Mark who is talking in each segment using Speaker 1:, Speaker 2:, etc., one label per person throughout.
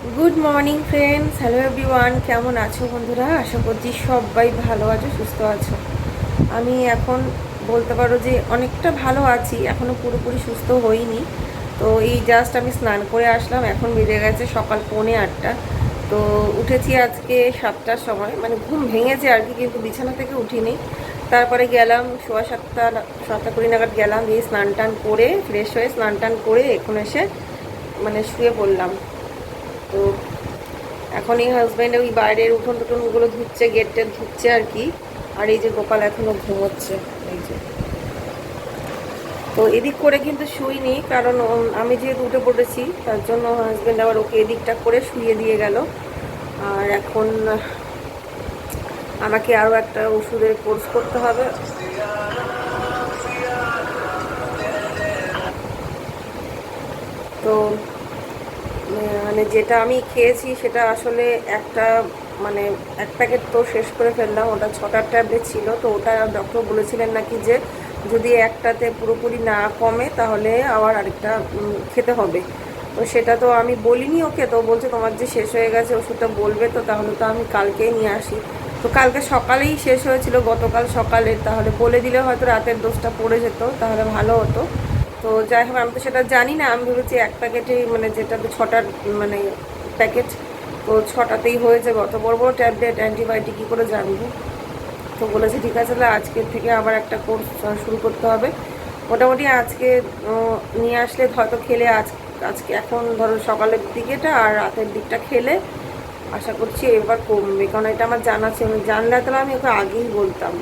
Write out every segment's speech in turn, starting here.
Speaker 1: Good morning friends hello everyone কেমন আছো বন্ধুরা? আশা করছি সবাই ভালো আছো, সুস্থ আছো। আমি এখন বলতে পারো যে অনেকটা ভালো আছি। এখনও পুরোপুরি সুস্থ হইনি। তো এই জাস্ট আমি স্নান করে আসলাম। এখন বেজে গেছে সকাল পৌনে আটটা। তো উঠেছি আজকে সাতটার সময়। মানে ঘুম ভেঙেছে আর কি, কিন্তু বিছানা থেকে উঠিনি। তারপরে গেলাম সোয়া সাতটা সাতটা কুড়ি নাগাদ গেলাম, দিয়ে স্নান টান করে ফ্রেশ হয়ে স্নান টান করে এখন এসে মানে শুয়ে পড়লাম। তো এখন এই হাজব্যান্ড ওই বাইরের উঠোন টুটনগুলো ধুচ্ছে গেট টেট ধুচ্ছে আর কি। আর এই যে গোপাল এখনও ঘুমোচ্ছে, এই যে। তো এদিক করে কিন্তু শুইনি, কারণ আমি যেহেতু উঠে পড়েছি, তার জন্য হাজব্যান্ড আবার ওকে এদিকটা করে শুয়ে দিয়ে গেল। আর এখন আমাকে আরও একটা ওষুধের কোর্স করতে হবে। তো মানে যেটা আমি খেয়েছি সেটা আসলে একটা মানে এক প্যাকেট তো শেষ করে ফেললাম, ওটা ছটার ট্যাবলেট ছিল, তো ওটা ডক্টর বলেছিলেন নাকি যে যদি একটাতে পুরোপুরি না কমে তাহলে আবার আরেকটা খেতে হবে। তো সেটা তো আমি বলিনি ওকে, তো বলছে তোমার যে শেষ হয়ে গেছে ওষুধটা বলবে, তো তাহলে তো আমি কালকেই নিয়ে আসি। তো কালকে সকালেই শেষ হয়েছিল, গতকাল সকালে তাহলে বলে দিলে হয়তো রাতের দোষটা পড়ে যেত, তাহলে ভালো হতো। তো যাই হোক, আমি তো সেটা জানি না। আমি ভেবেছি এক প্যাকেটে মানে যেটা ছটার মানে প্যাকেট, তো ছটাতেই হয়েছে গত বড় বড় ট্যাবলেট, অ্যান্টিবায়োটিক, কী করে জানব? তো বলেছে, ঠিক আছে, তাহলে আজকের থেকে আবার একটা কোর্স শুরু করতে হবে। মোটামুটি আজকে নিয়ে আসলে হয়তো খেলে আজ, আজকে এখন ধরো সকালের দিকেটা আর রাতের দিকটা খেলে। আশা করছি এবার কমবে, কারণ এটা আমার জানা ছিল। জানলে তাহলে আমি ওকে আগেই বলতাম।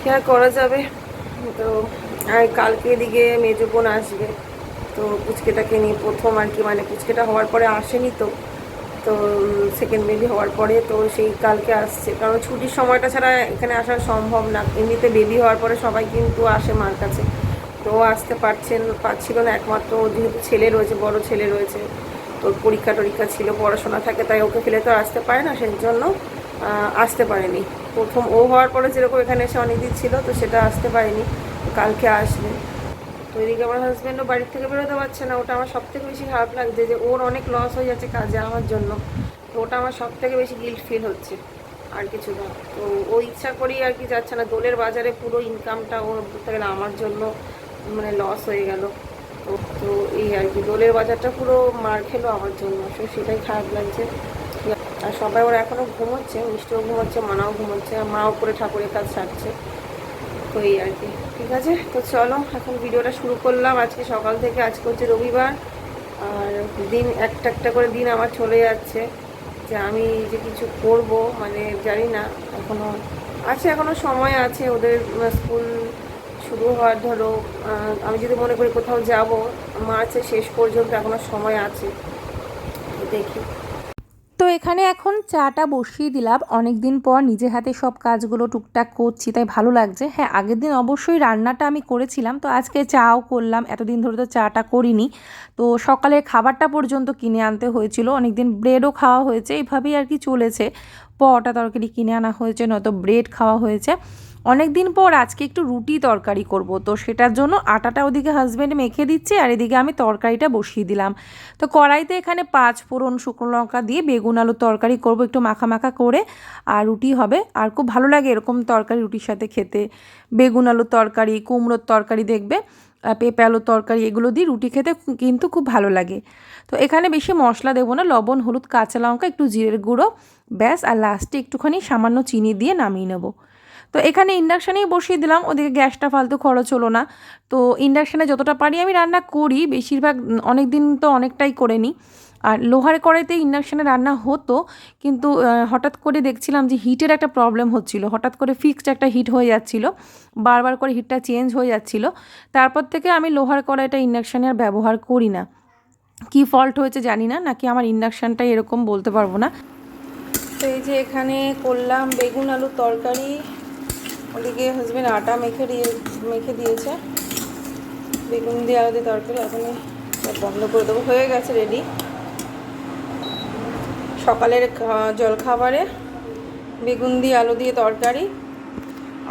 Speaker 1: কি আর করা যাবে? তো আর কালকে এদিকে মেজো বোন আসবে, তো পুচকেটাকে নিয়ে প্রথম আর কি মানে পুচকেটা হওয়ার পরে আসেনি তো তো সেকেন্ড বেবি হওয়ার পরে তো সেই কালকে আসছে। কারণ ছুটির সময়টা ছাড়া এখানে আসা সম্ভব না, এমনিতে বেবি হওয়ার পরে সবাই কিন্তু আসে মার কাছে। তো আসতে পারছেন পারছিল না, একমাত্র যেহেতু ছেলে রয়েছে, বড় ছেলে রয়েছে তোর পরীক্ষা টরীক্ষা ছিল, পড়াশোনা থাকে, তাই ওকে ফেলে তো আসতে পারে না সেই জন্য আসতে পারেনি। প্রথম ও হওয়ার পরে যেরকম এখানে এসে অনেকদিন ছিল, তো সেটা আসতে পারেনি। তো কালকে আসবে। তো এদিকে আমার হাজব্যান্ডও বাড়ির থেকে বেরোতে পারছে না, ওটা আমার সব থেকে বেশি খারাপ লাগছে যে ওর অনেক লস হয়ে যাচ্ছে কাজে আমার জন্য। তো ওটা আমার সব থেকে বেশি গিল্ট ফিল হচ্ছে, আর কিছু না। তো ও ইচ্ছা করেই আর কি যাচ্ছে না, দোলের বাজারে পুরো ইনকামটা ওর বলতে গেলে, আমার জন্য মানে লস হয়ে গেল। তো তো এই আর কি, দোলের বাজারটা পুরো মার খেলো আমার জন্য, তো সেটাই খারাপ লাগছে। আর সবাই ওরা এখনও ঘুমোচ্ছে, মিষ্টিও ঘুমোচ্ছে মানাও ঘুমোচ্ছে, আর মা উপরে ঠাকুরের কাজ সারছে। তো এই আর কি। ঠিক আছে? তো চলো, এখন ভিডিওটা শুরু করলাম। আজকে সকাল থেকে, আজকে হচ্ছে রবিবার। আর দিন, একটা একটা করে দিন আমার চলে যাচ্ছে। যে আমি যে কিছু করব মানে জানি না এখনও আছে এখনও সময় আছে। ওদের স্কুল শুরু হওয়ার, ধরো আমি যদি মনে করি কোথাও যাব, মার্চের শেষ পর্যন্ত এখনও সময় আছে। দেখি।
Speaker 2: এখানে এখন চাটা বসিয়ে দিলাম। অনেক দিন পর নিজে হাতে সব কাজগুলো টুকটাক করছি, তাই ভালো লাগছে। হ্যাঁ আগের দিন অবশ্যই রান্নাটা আমি করেছিলাম, তো আজকে চাও করলাম। এতদিন ধরে তো চাটা করিনি। তো সকালের খাবারটা পর্যন্ত কিনে আনতে হয়েছিল। অনেক দিন ব্রেডও খাওয়া হয়েছে এইভাবেই আর কি চলেছে। পরোটা তরকারি কিনে আনা হয়েছে, নয়তো ব্রেড খাওয়া হয়েছে। অনেক দিন পর আজকে একটু রুটি তরকারি করব। তো সেটার জন্য আটাটা ওদিকে হাজব্যান্ড মেখে দিচ্ছে আর এদিকে আমি তরকারিটা বসিয়ে দিলাম। তো কড়াইতে এখানে পাঁচ ফোড়ন শুকনো লঙ্কা দিয়ে বেগুন আলুর তরকারি করব একটু মাখা মাখা করে। আর রুটি হবে। আর খুব ভালো লাগে এরকম তরকারি রুটির সাথে খেতে। বেগুন আলুর তরকারি, কুমড়োর তরকারি দেখবে পেঁপে আলুর তরকারি এগুলো দিয়ে রুটি খেতে কিন্তু খুব ভালো লাগে। তো এখানে বেশি মশলা দেবো না, লবণ, হলুদ, কাঁচা লঙ্কা, একটু জিরের গুঁড়ো, ব্যাস। আর লাস্টে একটুখানি সামান্য চিনি দিয়ে নামিয়ে নেব। তো এখানে ইন্ডাকশানেই বসিয়ে দিলাম, ওদিকে গ্যাসটা ফালতু খরচ হলো না। তো ইন্ডাকশানে যতটা পারি আমি রান্না করি, বেশিরভাগ অনেক দিন তো অনেকটাই করে নিই। আর লোহার কড়াইতে ইন্ডাকশানে রান্না হতো, কিন্তু হঠাৎ করে দেখছিলাম যে হিটের একটা প্রবলেম হচ্ছিল। হঠাৎ করে ফিক্সড একটা হিট হয়ে যাচ্ছিল, বারবার করে হিটটা চেঞ্জ হয়ে যাচ্ছিল। তারপর থেকে আমি লোহার কড়াইটা ইন্ডাকশানে আর ব্যবহার করি না। কি ফল্ট হয়েছে জানি না, নাকি আমার ইন্ডাকশানটাই এরকম বলতে পারব না।
Speaker 1: তো এই যে এখানে করলাম বেগুন আলুর তরকারি ওদিকে হাজবেন্ড আটা মেখে দিয়ে, মেখে দিয়েছে। বেগুন দিয়ে আলু দিয়ে তরকারি এখন বন্ধ করে দেবো। হয়ে গেছে রেডি সকালের জলখাবারে বেগুন দিয়ে আলু দিয়ে তরকারি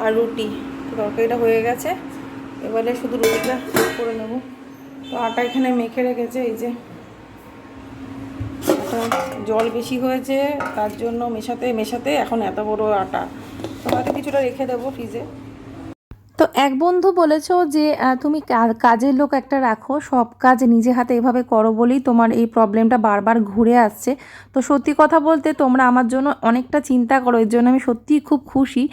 Speaker 1: আর রুটি। তরকারিটা হয়ে গেছে। এবারে শুধু রুটিটা করে নেব। তো আটা এখানে মেখে রেখেছে, এই যে জল বেশি হয়েছে, তার জন্য মেশাতে মেশাতে এখন এত বড় আটা। তো হয়তো কিছুটা রেখে দেবো ফ্রিজে
Speaker 2: তো এক বন্ধু বলেছ যে তুমি কাজের লোক একটা রাখো, সব কাজ নিজে হাতে এভাবে করো বলেই তোমার এই প্রবলেমটা বারবার ঘুরে আসছে। তো সত্যি কথা বলতে তোমরা আমার জন্য অনেকটা চিন্তা করো, এর জন্য আমি সত্যিই খুব খুশি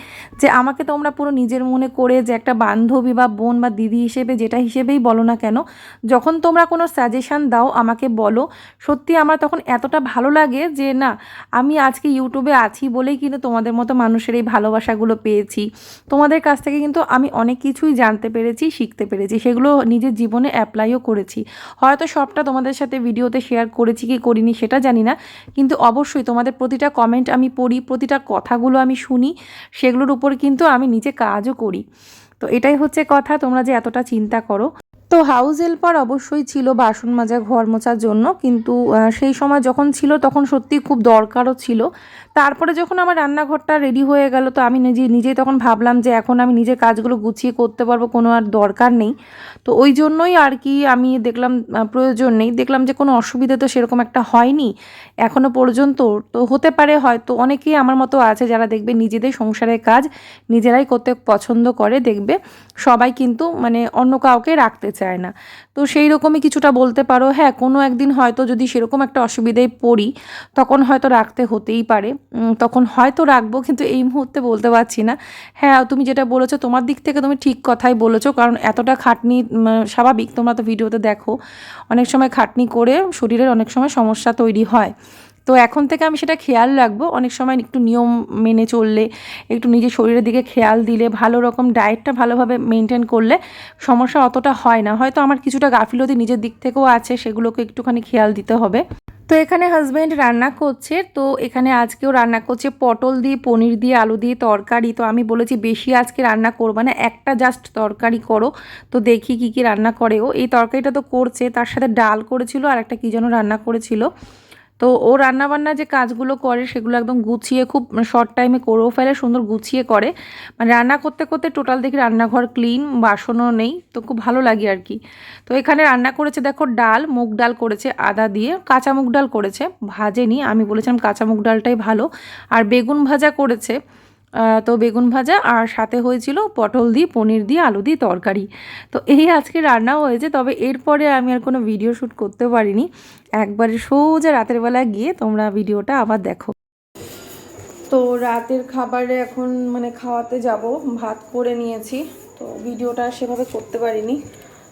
Speaker 2: যে আমাকে তোমরা পুরো নিজের মনে করে যে একটা বান্ধবী বা বোন বা দিদি হিসেবে যেটা হিসেবেই বলো না কেন, যখন তোমরা কোনো সাজেশান দাও, আমাকে বলো। সত্যি আমার তখন এতটা ভালো লাগে যে না, আমি আজকে ইউটিউবে আছি বলেই কিন্তু তোমাদের মতো মানুষের এই ভালোবাসাগুলো পেয়েছি। তোমাদের কাছ থেকে কিন্তু আমি অনেক কিছুই জানতে পেরেছি, শিখতে পেরেছি, সেগুলো নিজের জীবনে অ্যাপ্লাইও করেছি। হয়তো সবটা তোমাদের সাথে ভিডিওতে শেয়ার করেছি কি করিনি সেটা জানি না, কিন্তু অবশ্যই তোমাদের প্রতিটা কমেন্ট আমি পড়ি, প্রতিটা কথাগুলো আমি শুনি, সেগুলোর উপর কিন্তু আমি নিজে কাজও করি। তো এটাই হচ্ছে কথা, তোমরা যে এতটা চিন্তা করো। তো হাউস হেল্পার অবশ্যই ছিল বাসন মাজা, ঘর মোছার জন্য। কিন্তু সেই সময় যখন ছিল তখন সত্যি খুব দরকারও ছিল। তারপরে যখন আমার রান্নাঘরটা রেডি হয়ে গেল, তো আমি নিজে নিজেই তখন ভাবলাম যে এখন আমি নিজের কাজগুলো গুছিয়ে করতে পারব, কোনো আর দরকার নেই। তো ওই জন্যই আর কি আমি দেখলাম প্রয়োজন নেই। দেখলাম যে কোনো অসুবিধা তো সেরকম একটা হয়নি এখনও পর্যন্ত। তো হতে পারে হয়তো অনেকেই আমার মতো আছে যারা দেখবে নিজেদের সংসারের কাজ নিজেরাই করতে পছন্দ করে, দেখবে সবাই কিন্তু মানে অন্য কাউকে রাখতে চায় না। তো সেই রকমই কিছুটা বলতে পারো। হ্যাঁ কোনো একদিন হয়তো যদি সেরকম একটা অসুবিধায় পড়ি, তখন হয়তো রাখতে হতেই পারে। তখন হয়তো রাখব, কিন্তু এই মুহূর্তে বলতে পারছি না। হ্যাঁ তুমি যেটা বলেছ, তোমার দিক থেকে তুমি ঠিক কথাই বলেছ, কারণ এতটা খাটনি স্বাভাবিক, তোমরা তো ভিডিওতে দেখো। অনেক সময় খাটনি করে শরীরের অনেক সময় সমস্যা তৈরি হয়। তো এখন থেকে আমি সেটা খেয়াল রাখব। অনেক সময় একটু নিয়ম মেনে চললে, একটু নিজের শরীরের দিকে খেয়াল দিলে, ভালো রকম ডায়েটটা ভালোভাবে মেনটেন করলে সমস্যা অতটা হয় না। হয়তো আমার কিছুটা গাফিলতি নিজের দিক থেকেও আছে, সেগুলোকে একটুখানি খেয়াল দিতে হবে। তো এখানে হাজব্যান্ড রান্না করছে, তো এখানে আজকেও রান্না করছে পটল দিয়ে, পনির দিয়ে, আলু দিয়ে তরকারি। তো আমি বলেছি বেশি আজকে রান্না করবে না, একটা জাস্ট তরকারি করো। তো দেখি কি কি রান্না করে ও। এই তরকারিটা তো করছে, তার সাথে ডাল করেছিল, আর একটা কী যেন রান্না করেছিল। তো ও রান্নাবান্না যে কাজগুলো করে সেগুলো একদম গুছিয়ে খুব শর্ট টাইমে করেও ফেলে, সুন্দর গুছিয়ে করে। মানে রান্না করতে করতে টোটাল দেখি রান্নাঘর ক্লিন বাসনও নেই, তো খুব ভালো লাগে আর কি। তো এখানে রান্না করেছে, দেখো ডাল, মুগ ডাল করেছে, আদা দিয়ে, কাঁচা মুগ ডাল করেছে, ভাজেনি, আমি বলেছিলাম কাঁচা মুগ ডালটাই ভালো। আর বেগুন ভাজা করেছে তো বেগুন ভাজা আর সাথে হয়েছিল পটল দিয়ে, পনির দিয়ে, আলু দিয়ে তরকারি। তো এই আজকে রান্নাও হয়েছে, তবে এরপরে আমি আর কোনো ভিডিও শ্যুট করতে পারিনি। একবারে সোজা রাতের বেলা গিয়ে তোমরা ভিডিওটা আবার দেখো।
Speaker 1: তো রাতের খাবারে এখন মানে খাওয়াতে যাব, ভাত করে নিয়েছি। তো ভিডিওটা সেভাবে করতে পারিনি।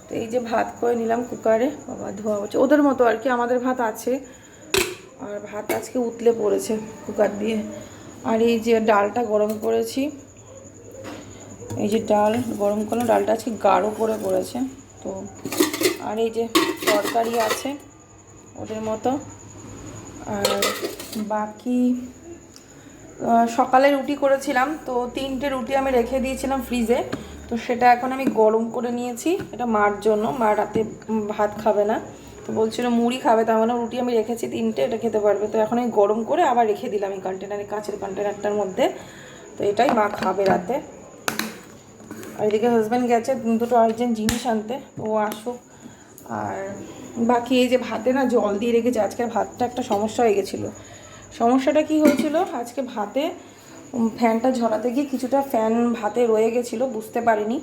Speaker 1: তো এই যে ভাত করে নিলাম কুকারে, বাবা ধোয়া হচ্ছে। ওদের মতো আর কি, আমাদের ভাত আছে। আর ভাত আজকে উতলে পড়েছে কুকার দিয়ে। আর এই যে ডালটা গরম করেছি, এই যে ডাল গরম করলাম, ডালটা আজকে গাঢ় করে পড়েছে তো আর এই যে তরকারি আছে ওদের মতো। আর বাকি সকালে রুটি করেছিলাম, তো তিনটে রুটি আমি রেখে দিয়েছিলাম ফ্রিজে, তো সেটা এখন আমি গরম করে নিয়েছি, এটা মার জন্য, মা রাতে ভাত খাবে না। তো বলছিল, মুড়ি খাবে। তার মানে রুটি আমি রেখেছি তিনটে, এটা খেতে পারবে। তো এখন আমি গরম করে আবার রেখে দিলাম এই কন্টেনারে কাঁচের কন্টেনারটার মধ্যে। তো এটাই মা খাবে রাতে। আর এদিকে হাজব্যান্ড গেছে, দুটো আর্জেন্ট জিনিস আনতে ও আসুক। আর বাকি এই যে ভাতে না জল দিয়ে রেখেছে, আজকে ভাতটা একটা সমস্যা হয়ে গেছিল। সমস্যাটা কি হয়েছিল? আজকে ভাতে ফ্যানটা ঝরাতে গিয়ে কিছুটা ফ্যান ভাতে রয়ে গেছিল, বুঝতে পারিনি।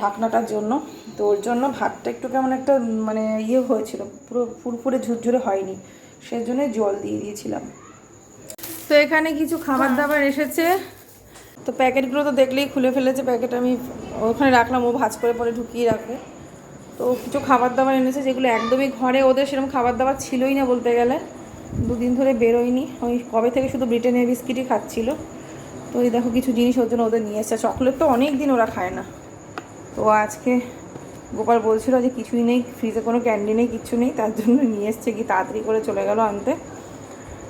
Speaker 1: ঢাকনাটার জন্য। তো ওর জন্য ভাতটা একটু কেমন একটা মানে ইয়ে হয়েছিল পুরো ফুরফুরে ঝুরঝুরে হয়নি। সেজন্য জল দিয়ে দিয়েছিলাম। তো এখানে কিছু খাবার দাবার এসেছে। তো প্যাকেটগুলো তো দেখলেই খুলে ফেলেছে প্যাকেট আমি ওখানে রাখলাম ও ভাজ করে পরে ঢুকিয়ে রাখবে। তো কিছু খাবার দাবার এনেছে যেগুলো একদমই ঘরে ওদের সেরকম খাবার দাবার ছিলই না বলতে গেলে। দুদিন ধরে বেরোয়নি। ওই কবে থেকে শুধু ব্রিটেনের বিস্কিটই খাচ্ছিল। তো এই দেখো কিছু জিনিস ওর জন্য ওদের নিয়ে এসছে। চকলেট তো অনেক দিন ওরা খায় না। তো আজকে গোপাল বলছিল যে কিছুই নেই ফ্রিজে কোনো ক্যান্ডি নেই, কিচ্ছু নেই, তার জন্য নিয়ে এসছে, কি তাড়াতাড়ি করে চলে গেল আনতে।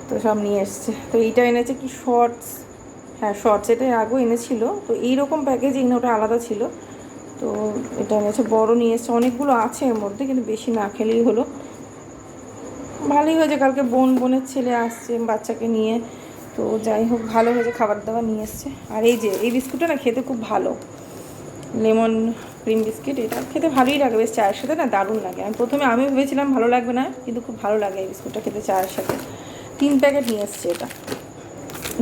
Speaker 1: তো সব নিয়ে এসছে। তো এইটা এনেছে কি শর্টস হ্যাঁ শর্টস এটা আগেও এনেছিল। তো এইরকম প্যাকেজিং না, ওটা আলাদা ছিল। তো এটা এনেছে, বড় নিয়ে এসছে। অনেকগুলো আছে এর মধ্যে, কিন্তু বেশি না খেলেই হলো। ভালোই হয়েছে, কালকে বোন, বোনের ছেলে আসছে, বাচ্চাকে নিয়ে। তো যাই হোক, ভালো হয়েছে, খাবার দাবার নিয়ে এসছে। আর এই যে, এই বিস্কুটটা না খেতে খুব ভালো। লেমন ক্রিম বিস্কিট, এটা খেতে ভালোই লাগে বেশ চায়ের সাথে, না দারুণ লাগে। আমি প্রথমে আমি ভেবেছিলাম ভালো লাগবে না, কিন্তু খুব ভালো লাগে এই বিস্কুটটা খেতে চায়ের সাথে।
Speaker 2: তিন প্যাকেট নিয়ে এসছে এটা।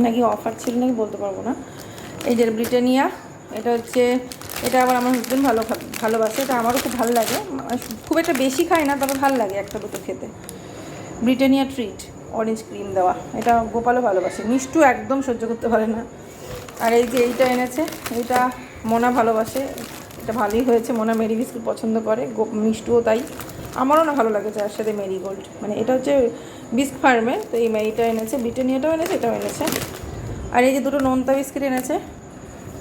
Speaker 2: নাকি অফার ছিল নাকি বলতে পারব না। এই যে ব্রিটানিয়া, এটা হচ্ছে, এটা আবার আমার হাজবেন্ড ভালো ভালোবাসে, এটা আমারও খুব ভালো লাগে। মানে খুব একটা বেশি খাই না, তবে ভালো লাগে একটা দুটো খেতে। ব্রিটানিয়া ট্রিট অরেঞ্জ ক্রিম দেওয়া। এটা গোপালও ভালোবাসে, মিষ্টু একদম সহ্য করতে পারে না। আর এই যে এইটা এনেছে, এইটা মোনা ভালোবাসে। এটা ভালোই হয়েছে। মোনা মেরি বিস্কুট পছন্দ করে। মিষ্টুও তাই। আমারও না ভালো লাগে যার সাথে মেরিগোল্ড মানে এটা হচ্ছে বিস্ক ফার্মে। তো এই মেরিটা এনেছে, ব্রিটানিয়াটাও এনেছে, এটাও এনেছে। আর এই যে দুটো নোনতা বিস্কিট এনেছে,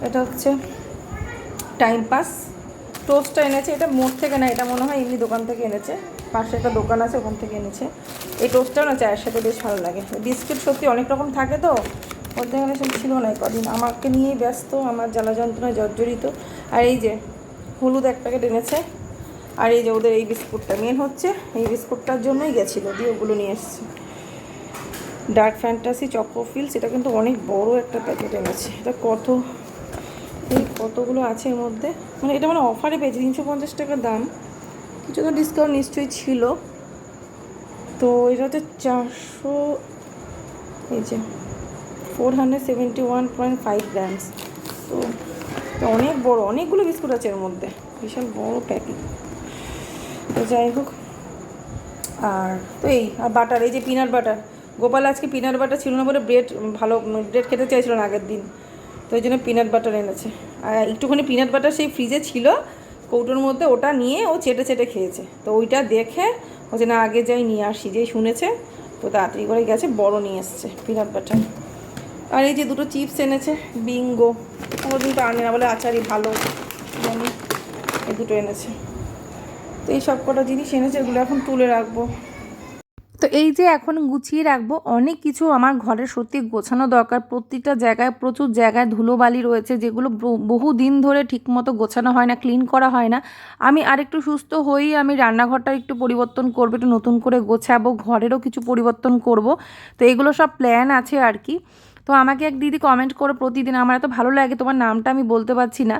Speaker 2: এটা হচ্ছে টাইম পাস। টোস্টটা এনেছে, এটা মোড় থেকে না, এটা মনে হয় এমনি দোকান থেকে এনেছে। পাশে একটা দোকান আছে, ওখান থেকে এনেছে। এই টোস্টটাও না চায়ের সাথে বেশ ভালো লাগে। বিস্কিট সত্যি অনেক রকম থাকে তো। গেলে সব ছিল না কদিন। আমাকে নিয়েই ব্যস্ত, আমার জ্বালা যন্ত্রণায় জর্জরিত। আর এই যে হলুদ এক প্যাকেট এনেছে আর এই যে ওদের এই বিস্কুটটা। মেন হচ্ছে এই বিস্কুটটার জন্যই গেছিল, দিয়ে ওগুলো নিয়ে এসছে। ডার্ক ফ্যান্টাসি চকোফিলস এটা কিন্তু অনেক বড় একটা প্যাকেট এনেছে। এটা কত? এই কতগুলো আছে এর মধ্যে? মানে এটা মানে অফারে পেয়েছি, তিনশো পঞ্চাশ টাকার দাম। কিছু তো ডিসকাউন্ট নিশ্চয়ই ছিল। তো এটা হচ্ছে চারশো এই যে four hundred seventy one point five grams. তো অনেক বড়, অনেকগুলো বিস্কুট আছে এর মধ্যে। বিশাল বড় প্যাকেট। তো যাই হোক, আর তো এই, আর বাটার, এই যে পিনাট বাটার গোপাল আজকে পিনাট বাটার ছিল না বলে ব্রেড ভালো ব্রেড খেতে চাইছিল না আগের দিন। তো ওই জন্য পিনাট বাটার এনেছে। আর একটুখানি পিনাট বাটার সেই ফ্রিজে ছিল, কৌটোর মধ্যে ওটা নিয়ে ও চেটে চেটে খেয়েছে। তো ওইটা দেখে যে না, আগে যাই নিয়ে আসি। যেই শুনেছে, তো তাড়াতাড়ি করে গেছে, বড় নিয়ে এসছে পিনাট বাটার আর এই যে দুটো চিপস এনেছে, বিঙ্গো। কোনোদিন তো আনে না বলে আচারই ভালো। এই দুটো এনেছে। তো এই সব কটা জিনিস এনেছে, এগুলো এখন তুলে রাখব। তো এই যে এখন গুছিয়ে রাখব, অনেক কিছু আমার ঘরে সত্যি গোছানো দরকার। প্রতিটা জায়গায় প্রচুর জায়গায় ধুলোবালি রয়েছে, যেগুলো বহু দিন ধরে ঠিকমতো গোছানো হয় না, ক্লিন করা হয় না। আমি আরেকটু সুস্থ হয়েই আমি রান্নাঘরটা একটু পরিবর্তন করব, একটু নতুন করে গোছাবো, ঘরেরও কিছু পরিবর্তন করব। তো এগুলো সব প্ল্যান আছে আর কি। তো আমাকে এক দিদি কমেন্ট করে প্রতিদিন, আমার এত ভালো লাগে তোমার নামটা, আমি বলতে পারছি না।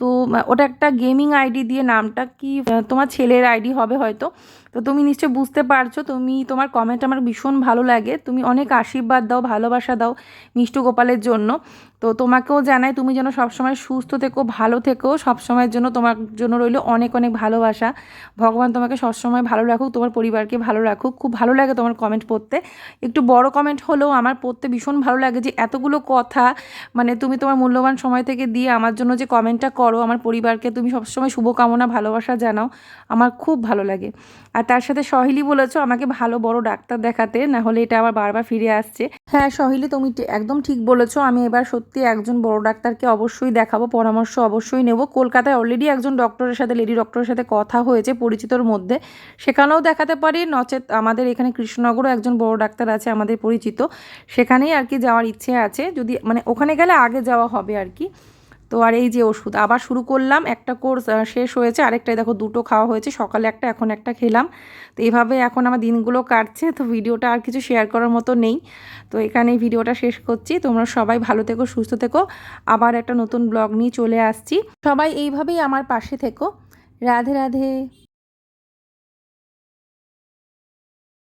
Speaker 2: তো ওটা একটা গেমিং আইডি দিয়ে নামটা কি তোমার ছেলের আইডি হবে হয়তো। তো তুমি নিশ্চয় বুঝতে পারছ, তুমি, তোমার কমেন্ট আমার ভীষণ ভালো লাগে। তুমি অনেক আশীর্বাদ দাও, ভালোবাসা দাও মিষ্টু গোপালের জন্য। তো তোমাকেও জানাই, তুমি যেন সবসময় সুস্থ থেকো, ভালো থেকো, সবসময়ের জন্য তোমার জন্য রইল অনেক অনেক ভালোবাসা। ভগবান তোমাকে সবসময় ভালো রাখুক, তোমার পরিবারকে ভালো রাখুক। খুব ভালো লাগে তোমার কমেন্ট পড়তে। একটু বড় কমেন্ট হলেও আমার পড়তে ভীষণ ভালো লাগে যে এতগুলো কথা মানে তুমি তোমার মূল্যবান সময় থেকে দিয়ে আমার জন্য যে কমেন্টটা করো, আমার পরিবারকে তুমি সবসময় শুভকামনা, ভালোবাসা জানাও, আমার খুব ভালো লাগে। আর তার সাথে সহেলি বলেছ, আমাকে ভালো বড় ডাক্তার দেখাতে না হলে এটা আবার বারবার ফিরে আসছে। হ্যাঁ সহিলি, তুমি একদম ঠিক বলেছ। আমি এবার সত্যি একজন বড় ডাক্তারকে অবশ্যই দেখাবো, পরামর্শ অবশ্যই নেব। কলকাতায় অলরেডি একজন ডক্টরের সাথে লেডি ডক্টরের সাথে কথা হয়েছে পরিচিতর মধ্যে। সেখানেও দেখাতে পারি। নচেত আমাদের এখানে কৃষ্ণনগরও একজন বড় ডাক্তার আছে আমাদের পরিচিত। সেখানেই আর কি যাওয়ার ইচ্ছে আছে। যদি মানে ওখানে গেলে আগে যাওয়া হবে আর কি। তো আর এই যে ওষুধ, আবার শুরু করলাম, একটা কোর্স শেষ হয়েছে আরেকটাই দেখো দুটো খাওয়া হয়েছে, সকালে একটা, এখন একটা খেলাম। তো এইভাবে এখন আমার দিনগুলো কাটছে, তো ভিডিওটা আর কিছু শেয়ার করার মতো নেই। তো এখানে ভিডিওটা শেষ করছি, তোমরা সবাই ভালো থেকো, সুস্থ থেকো। আবার একটা নতুন ব্লগ নিয়ে চলে আসছি। সবাই এইভাবেই আমার পাশে থেকো। রাধে রাধে।